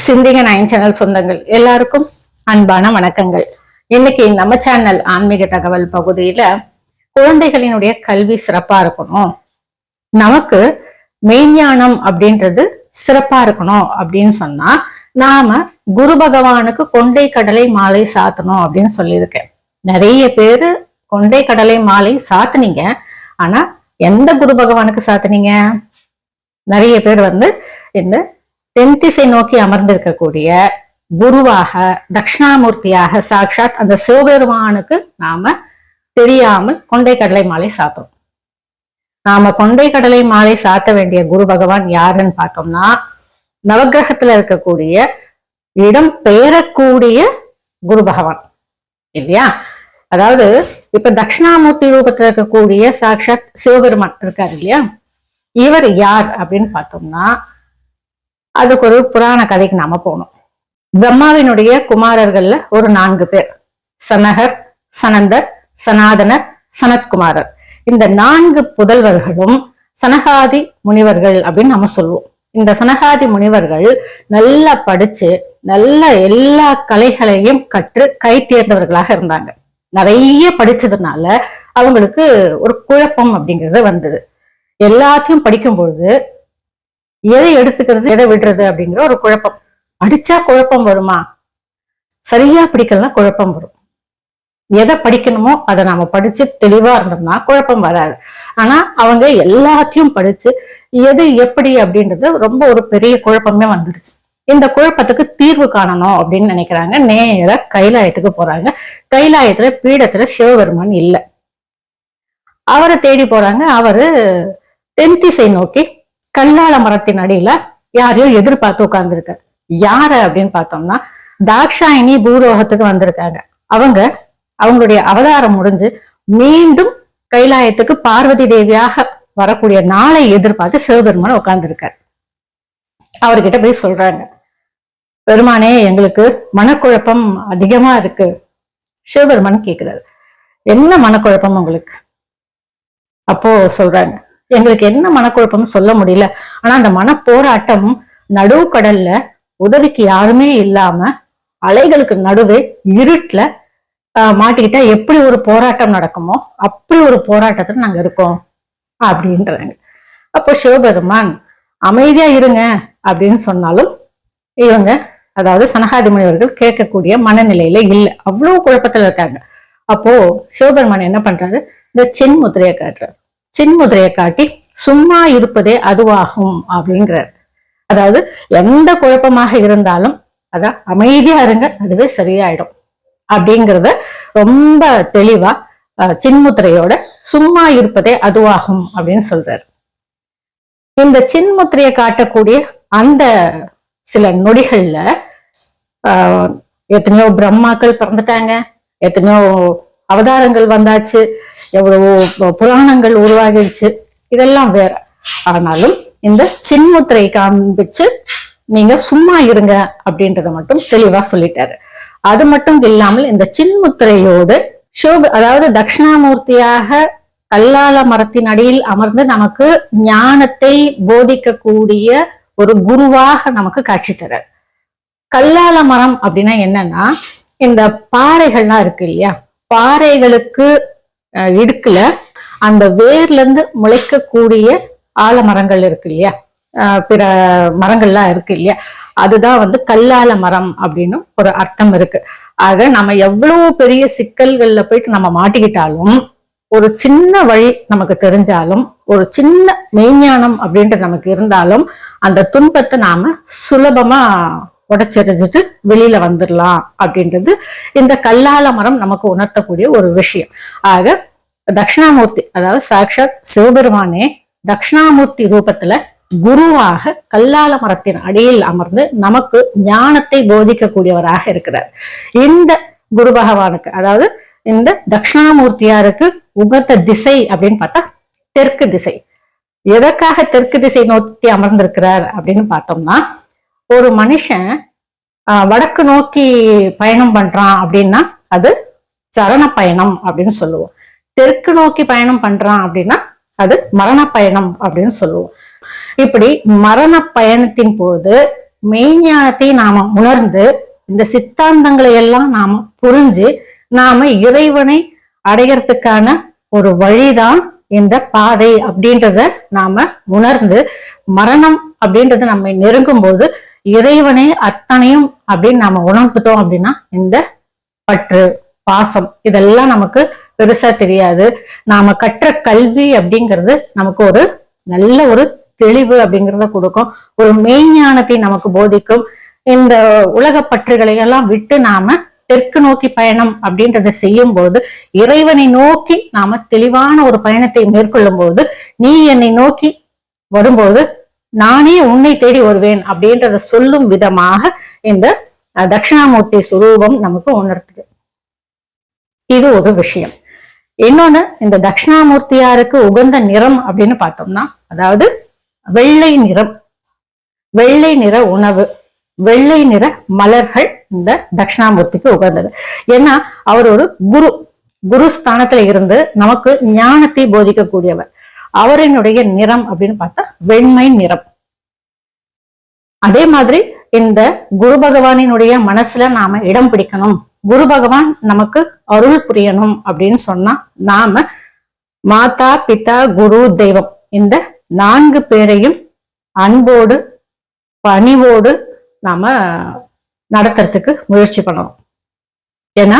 சிந்திக nine channel சொந்தங்கள் எல்லாருக்கும் அன்பான வணக்கங்கள். இன்னைக்கு நம்ம சேனல் ஆன்மீக தகவல் பகுதியில குழந்தைகளினுடைய கல்வி சிறப்பா இருக்கணும். நமக்கு மெய்ஞானம் அப்படின்றது சிறப்பா இருக்கணும் அப்படின்னு சொன்னா நாம குரு பகவானுக்கு கொண்டை கடலை மாலை சாத்தணும் அப்படின்னு சொல்லியிருக்கேன். நிறைய பேரு கொண்டை கடலை மாலை சாத்துனீங்க. ஆனா எந்த குரு பகவானுக்கு சாத்துனீங்க? நிறைய பேர் வந்து இந்த தென் திசை நோக்கி அமர்ந்திருக்கக்கூடிய குருவாக தட்சிணாமூர்த்தியாக சாட்சாத் அந்த சிவபெருமானுக்கு நாம தெரியாமல் கொண்டை கடலை மாலை சாப்பிடும் நாம கொண்டை கடலை மாலை சாத்த வேண்டிய குரு பகவான் யாருன்னு பார்த்தோம்னா நவக்கிரகத்துல இருக்கக்கூடிய இடம் பெயரக்கூடிய குரு பகவான். இல்லையா? அதாவது இப்ப தட்சிணாமூர்த்தி ரூபத்துல இருக்கக்கூடிய சாட்சாத் சிவபெருமான் இருக்காரு இல்லையா? இவர் யார் அப்படின்னு பார்த்தோம்னா அதுக்கு ஒரு புராண கதைக்கு நாம போனோம் பிரம்மாவினுடைய குமாரர்கள்ல ஒரு நான்கு பேர். சனகர் சனந்தர் சனாதனர் சனத்குமாரர். இந்த நான்கு புதல்வர்களும் சனகாதி முனிவர்கள் அப்படின்னு நம்ம சொல்லுவோம். இந்த சனகாதி முனிவர்கள் நல்லா படிச்சு நல்ல எல்லா கலைகளையும் கற்று கை தேர்ந்தவர்களாக இருந்தாங்க. நிறைய படிச்சதுனால அவங்களுக்கு ஒரு குழப்பம் அப்படிங்கிறது வந்தது. எல்லாத்தையும் படிக்கும் பொழுது எதை எடுத்துக்கிறது எதை விடுறது அப்படிங்கிற ஒரு குழப்பம். படிச்சா குழப்பம் வருமா? சரியா பிடிக்கலாம் குழப்பம் வரும். எதை படிக்கணுமோ அதை நாம படிச்சு தெளிவா இருந்தோம்னா குழப்பம் வராது. ஆனா அவங்க எல்லாத்தையும் படிச்சு எது எப்படி அப்படின்றது ரொம்ப ஒரு பெரிய குழப்பமே வந்துருச்சு. இந்த குழப்பத்துக்கு தீர்வு காணணும் அப்படின்னு நினைக்கிறாங்க. நேர கைலாயத்துக்கு போறாங்க. கைலாயத்துல பீடத்துல சிவபெருமான் இல்லை. அவரை தேடி போறாங்க. அவரு தென் திசை நோக்கி கல்லால மரத்தின் அடியில யாரையோ எதிர்பார்த்து உட்கார்ந்துருக்க யாரு அப்படின்னு பார்த்தோம்னா தாக்ஷாயினி பூரோகத்துக்கு வந்திருக்காங்க. அவங்க அவங்களுடைய அவதாரம் முடிஞ்சு மீண்டும் கைலாயத்துக்கு பார்வதி தேவியாக வரக்கூடிய நாளை எதிர்பார்த்து சிவபெருமான் உட்கார்ந்துருக்காரு. அவர்கிட்ட போய் சொல்றாங்க பெருமானே எங்களுக்கு மனக்குழப்பம் அதிகமா இருக்கு. சிவபெருமான் கேக்குறாரு என்ன மனக்குழப்பம் உங்களுக்கு? அப்போ சொல்றாங்க எங்களுக்கு என்ன மனக்குழப்பம் சொல்ல முடியல. ஆனா அந்த மன போராட்டம் நடுவுக்கடல்ல உதவிக்கு யாருமே இல்லாம அலைகளுக்கு நடுவே இருட்டுல ஆஹ், மாட்டிக்கிட்டா எப்படி ஒரு போராட்டம் நடக்குமோ அப்படி ஒரு போராட்டத்துல நாங்க இருக்கோம் அப்படின்றாங்க. அப்போ சிவபெருமான் அமைதியா இருங்க அப்படின்னு சொன்னாலும் இவங்க அதாவது சனகாதி முனிவர்கள் கேட்கக்கூடிய மனநிலையில இல்லை. அவ்வளவு குழப்பத்துல இருக்காங்க. அப்போ சிவபெருமான் என்ன பண்றாரு? இந்த சென் முத்திரையை காட்டுறாரு. சின்முதிரையை காட்டி சும்மா இருப்பதே அதுவாகும் அப்படிங்கிறார். அதாவது எந்த குழப்பமாக இருந்தாலும் அதான் அமைதியா இருங்க அதுவே சரியாயிடும் அப்படிங்கிறத ரொம்ப தெளிவா சின்முத்திரையோட சும்மா இருப்பதே அதுவாகும் அப்படின்னு சொல்றாரு. இந்த சின்முத்திரையை காட்டக்கூடிய அந்த சில நொடிகள்ல ஆஹ், எத்தனையோ பிரம்மாக்கள் பிறந்துட்டாங்க எத்தனையோ அவதாரங்கள் வந்தாச்சு. எவ்வளவோ புராணங்கள் உருவாகிடுச்சு. இதெல்லாம் வேற. ஆனாலும் இந்த சின்முத்திரை காண்பிச்சு நீங்க சும்மா இருங்க அப்படின்றத மட்டும் தெளிவா சொல்லிட்டாரு. அது மட்டும் இல்லாமல் இந்த சின்முத்திரையோடு சிவ அதாவது தட்சிணாமூர்த்தியாக கல்லால மரத்தின் அடியில் அமர்ந்து நமக்கு ஞானத்தை போதிக்கக்கூடிய ஒரு குருவாக நமக்கு காட்சி தர்றார் கல்லால மரம் அப்படின்னா என்னன்னா இந்த பாறைகள்லாம் இருக்கு இல்லையா? பாறைகளுக்கு இடுக்குல அந்த வேர்ல இருந்து முளைக்கக்கூடிய ஆலமரங்கள் இருக்கு இல்லையா? பிற மரங்கள்லாம் இருக்கு இல்லையா? அதுதான் வந்து கல்லால மரம் அப்படின்னு ஒரு அர்த்தம் இருக்கு. ஆக நம்ம எவ்வளவு பெரிய சிக்கல்கள்ல போயிட்டு நம்ம மாட்டிக்கிட்டாலும் ஒரு சின்ன வழி நமக்கு தெரிஞ்சாலும் ஒரு சின்ன மெய்ஞானம் அப்படின்றது நமக்கு இருந்தாலும் அந்த துன்பத்தை நாம சுலபமா உடைச்செறிஞ்சிட்டு வெளியில வந்துடலாம் அப்படின்றது இந்த கல்லால மரம் நமக்கு உணர்த்தக்கூடிய ஒரு விஷயம். ஆக தட்சிணாமூர்த்தி அதாவது சாக்ஷாத் சிவபெருமானே தட்சிணாமூர்த்தி ரூபத்துல குருவாக கல்லால மரத்தின் அடியில் அமர்ந்து நமக்கு ஞானத்தை போதிக்கக்கூடியவராக இருக்கிறார். இந்த குரு பகவானுக்கு அதாவது இந்த தட்சிணாமூர்த்தியாருக்கு உகந்த திசை அப்படின்னு பார்த்தா தெற்கு திசை. எதற்காக தெற்கு திசை நோக்கி அமர்ந்திருக்கிறார் அப்படின்னு பார்த்தோம்னா ஒரு மனுஷன் வடக்கு நோக்கி பயணம் பண்றான் அப்படின்னா அது சரண பயணம் அப்படின்னு சொல்லுவோம். தெற்கு நோக்கி பயணம் பண்றான் அப்படின்னா அது மரண பயணம் அப்படின்னு சொல்லுவோம். இப்படி மரண பயணத்தின் போது மெய்ஞானத்தை நாம உணர்ந்து இந்த சித்தாந்தங்களை எல்லாம் நாம புரிஞ்சு நாம இறைவனை அடையறதுக்கான ஒரு வழிதான் இந்த பாதை அப்படின்றத நாம உணர்ந்து மரணம் அப்படின்றத நம்மை நெருங்கும் போது இறைவனே அத்தனையும் அப்படின்னு நாம உணர்ந்துட்டோம் அப்படின்னா இந்த பற்று பாசம் இதெல்லாம் நமக்கு பெருசா தெரியாது. நாம கற்ற கல்வி அப்படிங்கிறது நமக்கு ஒரு நல்ல ஒரு தெளிவு அப்படிங்கிறத கொடுக்கும். ஒரு மெய்ஞானத்தை நமக்கு போதிக்கும். இந்த உலக பற்றுகளை எல்லாம் விட்டு நாம தெற்கு நோக்கி பயணம் அப்படின்றத செய்யும் போது இறைவனை நோக்கி நாம தெளிவான ஒரு பயணத்தை மேற்கொள்ளும் போது நீ என்னை நோக்கி வரும்போது நானே உன்னை தேடி வருவேன் அப்படின்றத சொல்லும் விதமாக இந்த தட்சிணாமூர்த்தி சுரூபம் நமக்கு உணர்த்துது. இது ஒரு விஷயம். இன்னொன்னு இந்த தட்சிணாமூர்த்தியாருக்கு உகந்த நிறம் அப்படின்னு பார்த்தோம்னா அதாவது வெள்ளை நிறம். வெள்ளை நிற உணவு வெள்ளை நிற மலர்கள் இந்த தட்சிணாமூர்த்திக்கு உகந்தது. ஏன்னா அவர் ஒரு குரு குரு ஸ்தானத்துல இருந்து நமக்கு ஞானத்தை போதிக்கக்கூடியவர். அவரினுடைய நிறம் அப்படின்னு பார்த்தா வெண்மை நிறம். அதே மாதிரி இந்த குரு பகவானினுடைய மனசுல நாம இடம் பிடிக்கணும். குரு பகவான் நமக்கு அருள் புரியணும் அப்படின்னு சொன்னா நாம மாதா பிதா குரு தெய்வம் இந்த நான்கு பேரையும் அன்போடு பணிவோடு நாம நடத்துறதுக்கு முயற்சி பண்ணணும். ஏன்னா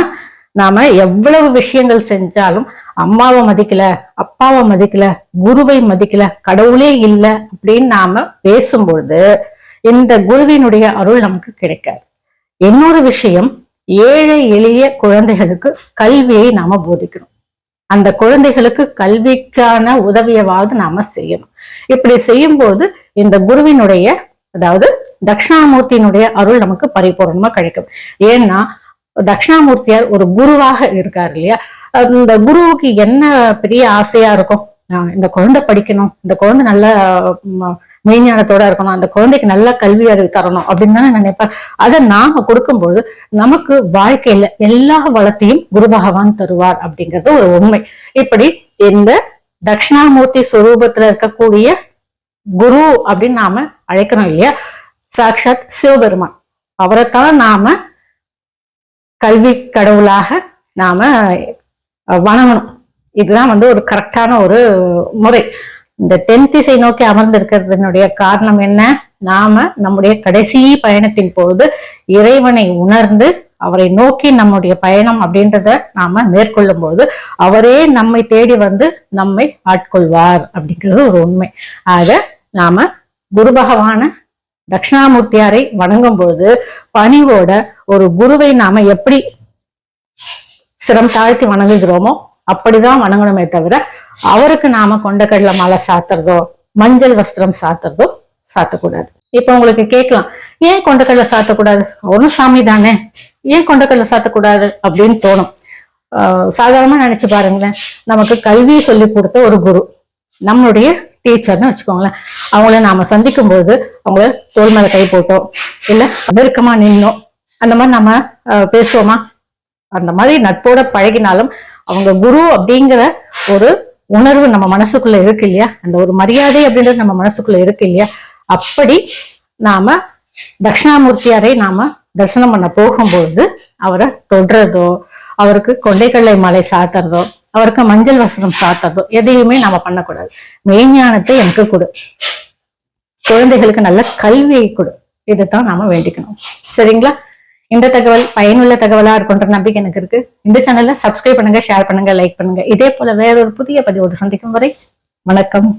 நாம எவ்வளவு விஷயங்கள் செஞ்சாலும் அம்மாவை மதிக்கல அப்பாவை மதிக்கல குருவை மதிக்கல கடவுளே இல்லை அப்படின்னு நாம பேசும்பொழுது இந்த குருவினுடைய அருள் நமக்கு கிடைக்காது. இன்னொரு விஷயம் ஏழை எளிய குழந்தைகளுக்கு கல்வியை நாம போதிக்கணும். அந்த குழந்தைகளுக்கு கல்விக்கான உதவியவாவது நாம செய்யணும். இப்படி செய்யும்போது இந்த குருவினுடைய அதாவது தட்சிணாமூர்த்தியினுடைய அருள் நமக்கு பரிபூர்ணமா கிடைக்கும். ஏன்னா தட்சிணாமூர்த்தியார் ஒரு குருவாக இருக்கார் இல்லையா? அந்த குருவுக்கு என்ன பெரிய ஆசையா இருக்கும்? இந்த குழந்தை படிக்கணும் இந்த குழந்தை நல்ல மெய்ஞானத்தோட இருக்கணும் அந்த குழந்தைக்கு நல்ல கல்வி அறிவு தரணும் அப்படின்னு தானே நினைப்பார். அதை நாம கொடுக்கும்போது நமக்கு வாழ்க்கையில எல்லா வளத்தையும் குரு பகவான் தருவார் அப்படிங்கிறது ஒரு உண்மை. இப்படி இந்த தட்சிணாமூர்த்தி சுரூபத்துல இருக்கக்கூடிய குரு அப்படின்னு நாம அழைக்கிறோம் இல்லையா? சாக்ஷாத் சிவபெருமான். அவரைத்தான் நாம கல்வி கடவுளாக நாம வணங்கணும். இதுதான் வந்து ஒரு கரெக்டான ஒரு முறை. இந்த தென் திசை நோக்கி அமர்ந்திருக்கிறதுனுடைய காரணம் என்ன? நாம நம்முடைய கடைசி பயணத்தின் போது இறைவனை உணர்ந்து அவரை நோக்கி நம்முடைய பயணம் அப்படின்றத நாம மேற்கொள்ளும் போது அவரே நம்மை தேடி வந்து நம்மை ஆட்கொள்வார் அப்படிங்கிறது ஒரு உண்மை. ஆக நாம குரு பகவான தட்சிணாமூர்த்தியாரை வணங்கும் போது பணிவோட ஒரு குருவை நாம எப்படி சிரம் தாழ்த்தி வணங்குகிறோமோ அப்படிதான் வணங்கணுமே தவிர அவருக்கு நாம கொண்டக்கடலை மாலை சாத்துறதோ மஞ்சள் வஸ்திரம் சாத்துறதோ சாத்தக்கூடாது. இப்ப உங்களுக்கு கேட்கலாம் ஏன் கொண்டக்கடலை சாத்தக்கூடாது? ஒரு சாமி தானே ஏன் கொண்டக்கடலை சாத்தக்கூடாது அப்படின்னு தோணும். ஆஹ் சாதாரணமா நினைச்சு பாருங்களேன் நமக்கு கல்வி சொல்லி கொடுத்த ஒரு குரு நம்மளுடைய டீச்சர்னு வச்சுக்கோங்களேன். அவங்கள நாம சந்திக்கும் போது அவங்கள தோல் மேல கை போட்டோம். இல்ல நெருக்கமா நின்னோம். அந்த மாதிரி நம்ம பேசுவோமா? அந்த மாதிரி நட்போட பழகினாலும் அவங்க குரு அப்படிங்கிற ஒரு உணர்வு நம்ம மனசுக்குள்ள இருக்கு இல்லையா? அந்த ஒரு மரியாதை அப்படின்றது நம்ம மனசுக்குள்ள இருக்கு இல்லையா? அப்படி நாம தட்சிணாமூர்த்தியாரை நாம தரிசனம் பண்ண போகும்போது அவரை தொடுறதோ அவருக்கு கொண்டைக்கல்லை மலை சாத்துறதோ அவருக்கு மஞ்சள் வசனம் சாத்துறதோ எதையுமே நாம பண்ணக்கூடாது. மெய்ஞானத்தை எனக்கு கொடு. குழந்தைகளுக்கு நல்ல கல்வியை கொடு. இதைத்தான் நாம வேண்டிக்கணும். சரிங்களா? இந்த தகவல் பயனுள்ள தகவலா இருக்குன்ற நம்பிக்கை எனக்கு இருக்கு. இந்த சேனல்ல சப்ஸ்கிரைப் பண்ணுங்க ஷேர் பண்ணுங்க லைக் பண்ணுங்க. இதே போல வேறொரு புதிய பதிவோடு சந்திக்கும் வரை வணக்கம்.